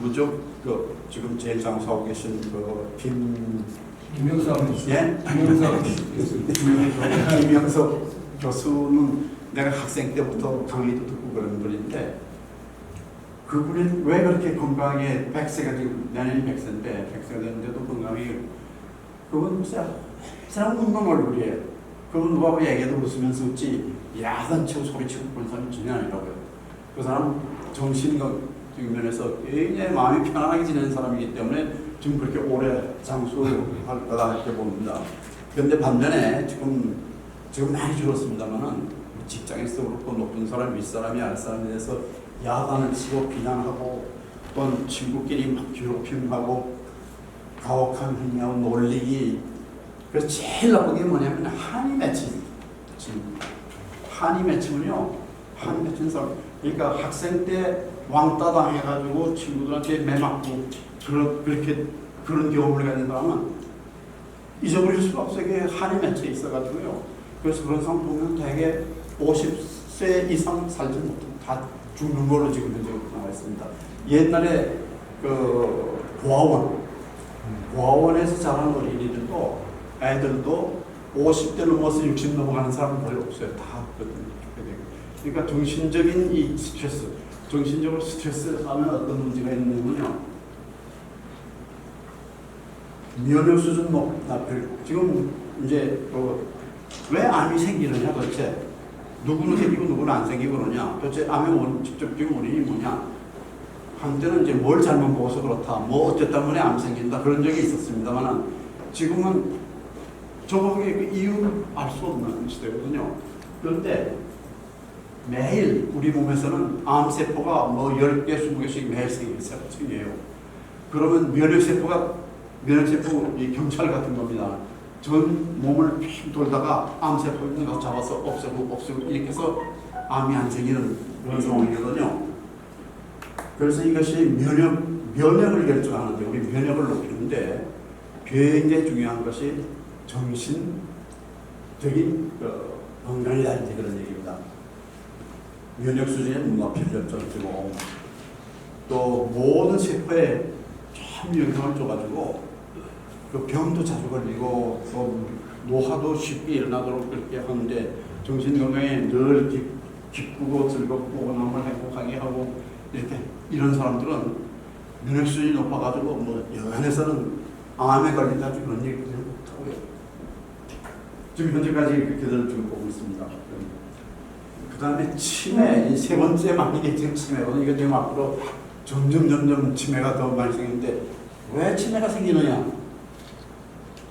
누구죠? 그 지금 제일 장사하고 계신 그김 김영삼 예? 김영삼 김영석 교수는 내가 학생 때부터 강의도 듣고 그런 분인데 그분이 왜 그렇게 건강하게 100세가 지금 내년이 100세인데 100세가 됐는데도 건강이 그건 진짜 사람 웃는 얼굴이에요. 그건 누가 얘기해도 웃으면서 웃지 야단 치고 소리치고 그런 사람이 전혀 아니라고요. 그 사람 정신적 면에서 굉장히 마음이 편안하게 지내는 사람이기 때문에 지금 그렇게 오래 장수할 거다 이렇게 봅니다. 그런데 반면에 지금 지금 많이 줄었습니다만은 직장에서 그렇고 높은 사람, 윗사람이 아랫사람에 대해서 야단을 치고 비난하고 또는 친구끼리 막 괴롭힘하고 가혹한 행위하고 놀리기. 그래서 제일 나쁜 게 뭐냐면 한이 맺힌 지금 한이 맺히면요. 한이 맺힌 사람. 그러니까 학생 때 왕따 당해가지고 친구들한테 매맞고 그런 그렇게 그런 경험을 가진 사람은 잊어버릴 수가 없어요. 이게 한이 맺혀 있어가지고요. 그래서 그런 사람 보면 되게 50세 이상 살지 못하고 다 죽는 걸로 지금 현재 나와 있습니다. 옛날에 그 고아원, 고아원에서 자란 어린이들도 애들도 50대 넘어서 60 넘어가는 사람은 별로 없어요. 다 그렇거든요. 그러니까 정신적인 이 스트레스, 정신적으로 스트레스를 하면 어떤 문제가 있느냐면요. 면역 수준 높, 낮을. 지금 이제 그 왜 암이 생기느냐 도대체? 누구는 생기고 누구는 안 생기고 그러냐? 도대체 암의 원, 직접적인 원인이 뭐냐? 한때는 이제 뭘 잘못 보고서 그렇다 뭐 어째 때문에 암 생긴다 그런 적이 있었습니다만 지금은 정확하게 그 이유 알 수 없는 시대거든요. 그런데 매일 우리 몸에서는 암세포가 뭐 10개, 20개씩 매일 생겨요. 그러면 면역세포가, 면역세포 이 경찰 같은 겁니다. 전 몸을 핑 돌다가 암세포 있는 거 잡아서 없애고 없애고 이렇게 해서 암이 안 생기는 그런 상황이거든요. 그래서 이것이 면역, 면역을 결정하는데 우리 면역을 높이는데 굉장히 중요한 것이 정신적인 그 건강이다 이제 그런 얘기입니다. 면역 수준의 눈높이를 결정지고 또 모든 세포에 참 영향을 줘가지고 그 병도 자주 걸리고 또 노화도 쉽게 일어나도록 그렇게 하는데 정신 건강에 늘 기, 기쁘고 즐겁고 남을 행복하게 하고 이렇게 이런 사람들은 면역 수준이 높아가지고 뭐 연에서는 암에 걸린다 그런 얘기 그냥 못하고요. 지금 현재까지 그렇게들 보고 있습니다. 그 다음에 치매, 이 세 번째 만약에 지금 치매거든요. 이거 지금 앞으로 점점 점점 치매가 더 많이 생기는데 왜 치매가 생기느냐?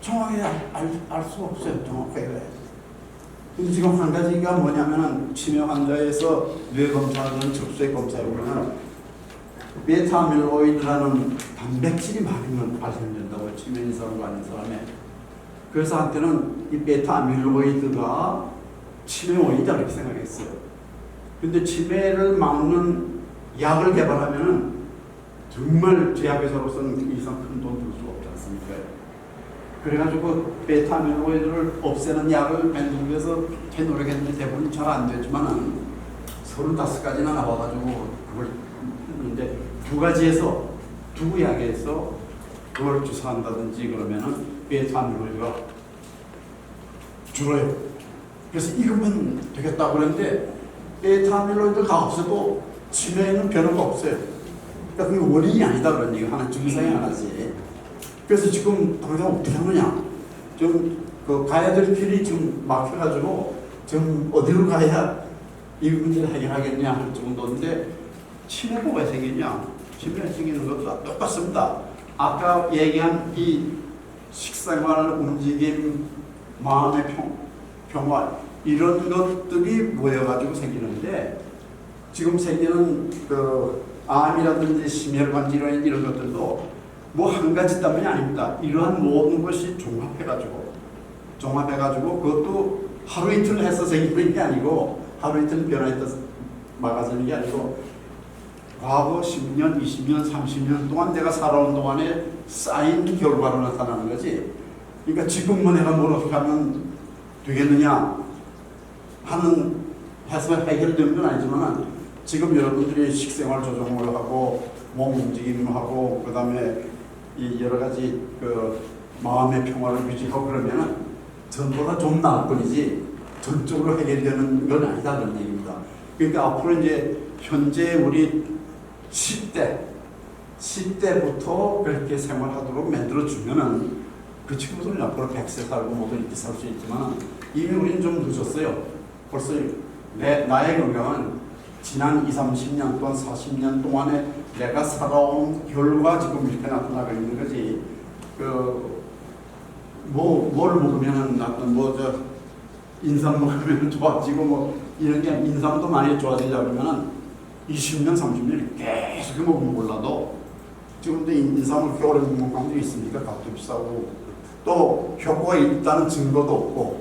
정확하게 알, 알 수가 없어요. 정확하게 왜. 근데 지금 한 가지가 뭐냐면은 치매 환자에서 뇌 검사하는 접수액 검사에 보면 베타밀로이드라는 단백질이 많으면 발생된다고 치매 있는 사람과 아닌 사람에 그래서 한때는 이 베타밀로이드가 치매 원인이다 이렇게 생각했어요. 근데 치매를 막는 약을 개발하면은 정말 제약회사로서는 그 이상 큰 돈 들 수가 없지 않습니까? 그래가지고 베타밀로이드를 없애는 약을 만들기 위해서 제 노력했는데 대부분 잘 안 되지만은 35가지나 나와가지고 그걸 했는데 두 가지에서 두 약에서 그걸 주사한다든지 그러면은 베타밀로이드가 줄어요. 그래서 이거면 되겠다 그랬는데 베타밀로이드가 없어도 치매에는 변화가 없어요. 그러니까 그게 원인이 아니다 그런 얘기 하나 증상이 하나지. 그래서 지금 당장 어떻게 하느냐? 좀그 가야 될 길이 지금 막혀가지고 좀 어디로 가야 이 문제를 해결하겠냐 할 정도인데 치매가 왜 생기냐? 치매 생기는 것도 똑같습니다. 아까 얘기한 이 식생활 움직임, 마음의 평, 평화 이런 것들이 모여가지고 생기는데 지금 생기는 그 암이라든지 심혈관 질환 이런 것들도 뭐 한 가지 때문이 아닙니다. 이러한 모든 것이 종합해가지고 종합해가지고 그것도 하루 이틀 해서 생기는 게 아니고 하루 이틀 변화했다 막아지는 게 아니고 과거 10년, 20년, 30년 동안 내가 살아온 동안에 쌓인 결과로 나타나는 거지. 그러니까 지금 뭐 내가 뭘 어떻게 하면 되겠느냐 하는 해서 해결되는 건 아니지만 지금 여러분들이 식생활 조정을 하고 몸 움직임하고 그 다음에 이 여러 가지 그 마음의 평화를 유지하고 그러면은 전보다 좀 나을 뿐이지 전적으로 해결되는 건 아니다 그런 얘기입니다. 그러니까 앞으로 이제 현재 우리 10대 10대부터 그렇게 생활하도록 만들어 주면은 그 친구들은 앞으로 100세 살고 뭐든 이렇게 살 수 있지만 이미 우리는 좀 늦었어요. 벌써 내, 나의 건강은 지난 2, 30년 동안 40년 동안에 내가 살아온 결과 지금 이렇게 나타나고 있는 거지. 그, 뭐, 뭘 먹으면 나쁜 뭐 저 인삼 먹으면 좋아지고 뭐 이런 게 인삼도 많이 좋아지려 그러면은 20년, 30년 계속 먹으면 몰라도 지금도 인삼을 오래 먹는 사람도 있으니까 값도 비싸고 또 효과가 있다는 증거도 없고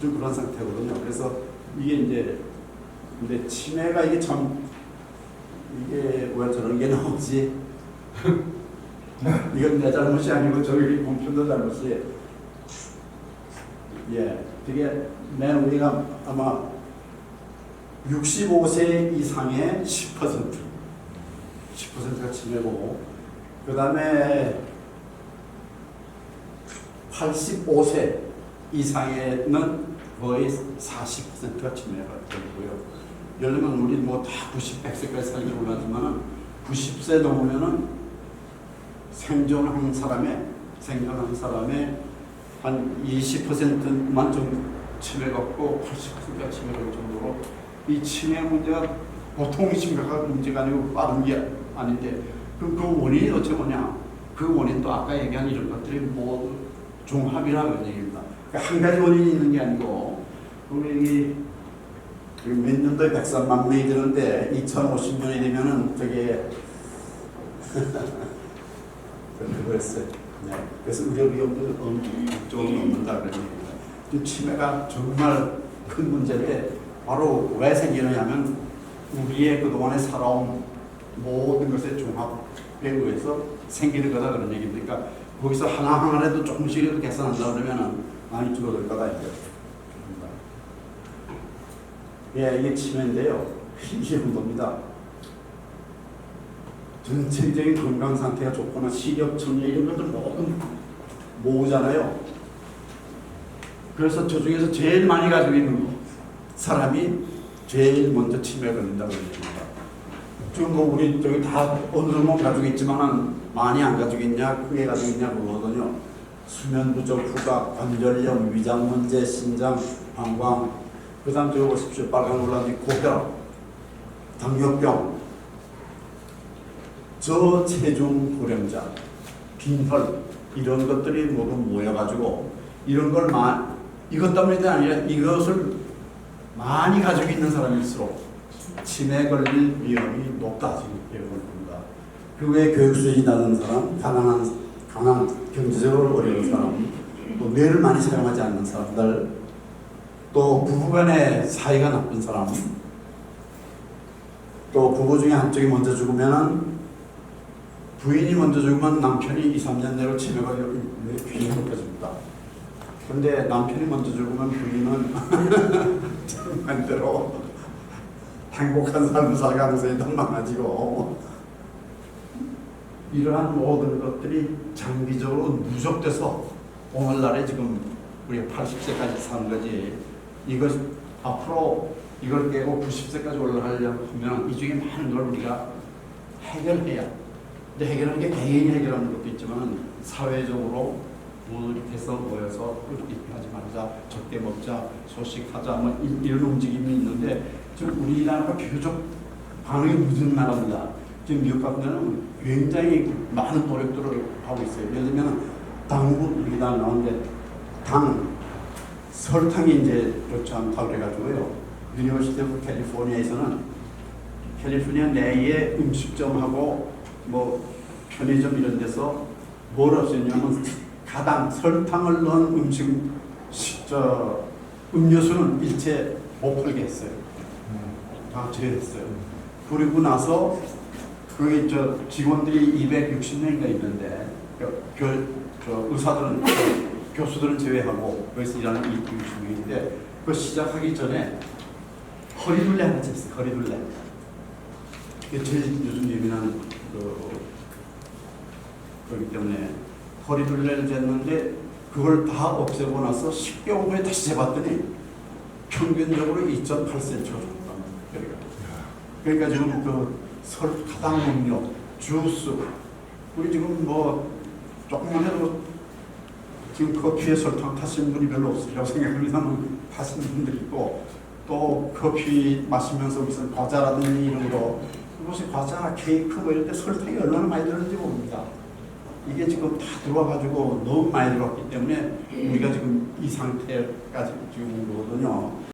좀 그런 상태거든요. 그래서 이게 이제 근데 치매가 이게 참 이게 왜 저런 게 나오지? 이건 내 잘못이 아니고 저기 공편도 잘못이 예, 되게 맨 우리가 아마 65세 이상의 10% 10%가 치매고 그 다음에 85세 이상에는 거의 40%가 치매가 되고요. 들면 우리 뭐 다 90, 100세까지 살기 원하지만은 90세 넘으면은 생존한 사람의 생존한 사람의 한 20%만 좀 치매가 없고 80%가 치매가 올 정도로 이 치매 문제가 보통 심각한 문제가 아니고 빠른 게 아닌데 그럼 그 원인이 도대체 뭐냐? 그 원인도 아까 얘기한 이런 것들이 모두 종합이라는 얘기입니다. 그러니까 한 가지 원인이 있는 게 아니고 우리 몇 년도에 103만 명이 되는데 2050년이 되면은 저게 그거였어요. 네. 그래서 의료 비용도 조금 넘는다 그런 얘기입니다. 이 치매가 정말 큰 문제인데 바로 왜 생기느냐면 우리의 그동안에 살아온 모든 것의 종합에 의해서 생기는 거다 그런 얘기입니다. 그러니까 거기서 하나하나라도 조금씩이라도 개선한다 그러면은 많이 줄어들 거다 이제. 예, 이게 치매인데요. 이게 운동입니다. 전체적인 건강 상태가 좋거나 식욕, 청력 이런 것들 모두 모으잖아요. 그래서 저 중에서 제일 많이 가지고 있는 사람이 제일 먼저 치매에 걸린다고 얘기합니다. 지금 뭐 우리 저기 다 어느 정도 가지고 있지만은 많이 안 가지고 있냐, 크게 가지고 있냐 그거거든요. 수면 부족, 후각, 관절염, 위장 문제, 신장, 방광, 그 다음 저기 보십시오. 빨간 올라지 고혈압, 당뇨병, 저체중 고령자, 빈혈 이런 것들이 모두 모여가지고 이런 걸 마, 이것 때문이 아니라 이것을 많이 가지고 있는 사람일수록 치매 걸릴 위험이 높다 지금 배우는 겁니다. 그 외에 교육 수준이 낮은 사람, 가난한, 가난 경제적으로 어려운 사람, 또 뇌를 많이 사용하지 않는 사람들, 또 부부간의 사이가 나쁜 사람, 또 부부 중에 한쪽이 먼저 죽으면은 부인이 먼저 죽으면 남편이 2, 3년 내로 치매가 굉장히 높아집니다. 근데 남편이 먼저 죽으면 부인은 반대로 행복한 삶을 살아가면서 일단 많아지고 이러한 모든 것들이 장기적으로 누적돼서 오늘날에 지금 우리가 80세까지 사는 거지 이것 앞으로 이걸 깨고 90세까지 올라가려고 하면 이 중에 많은 걸 우리가 해결해야 근데 해결하는 게 개인이 해결하는 것도 있지만 사회적으로 모여서 모여서 그렇게 하지 말자, 적게 먹자, 소식하자, 뭐 이- 이런 움직임이 있는데 지금 우리나라가 비교적 반응이 늦은 나라입니다. 지금 미국 같은 데는 굉장히 많은 노력들을 하고 있어요. 예를 들면 당분 우리나라 나오는데 당 설탕이 이제 좋지 않다고 그래가지고요. 유니버시티 오브 캘리포니아에서는 캘리포니아 내에 음식점하고 뭐 편의점 이런 데서 뭘 없애냐면 가당 설탕을 넣은 음식 시- 저 음료수는 일체 못 팔게 했어요. 다 제했어요. 그리고 나서 그게 저 직원들이 260명인가 있는데 그 교, 저 의사들은 교수들은 제외하고 거기서 일하는 이 260명인데 그 시작하기 전에 허리둘레 하나 쳤어요. 허리둘레. 이게 제일 요즘 예민한 그 그렇기 때문에 허리둘레를 쟀는데 그걸 다 없애고 나서 10개월 후에 다시 재봤더니 평균적으로 2.8cm 줬다. 그러니까. 그러니까 지금 그 설, 가당 음료, 주스, 우리 지금 뭐 조금만 해도 지금 커피에 설탕 타신 분이 별로 없으리라고 생각합니다만 타신 분들이 있고 또 커피 마시면서 무슨 과자라든지 이런 거 무슨 과자, 케이크 뭐 이런 데 설탕이 얼마나 많이 들었는지 모릅니다. 이게 지금 다 들어와가지고 너무 많이 들어왔기 때문에 우리가 지금 이 상태까지 지금 온 거거든요.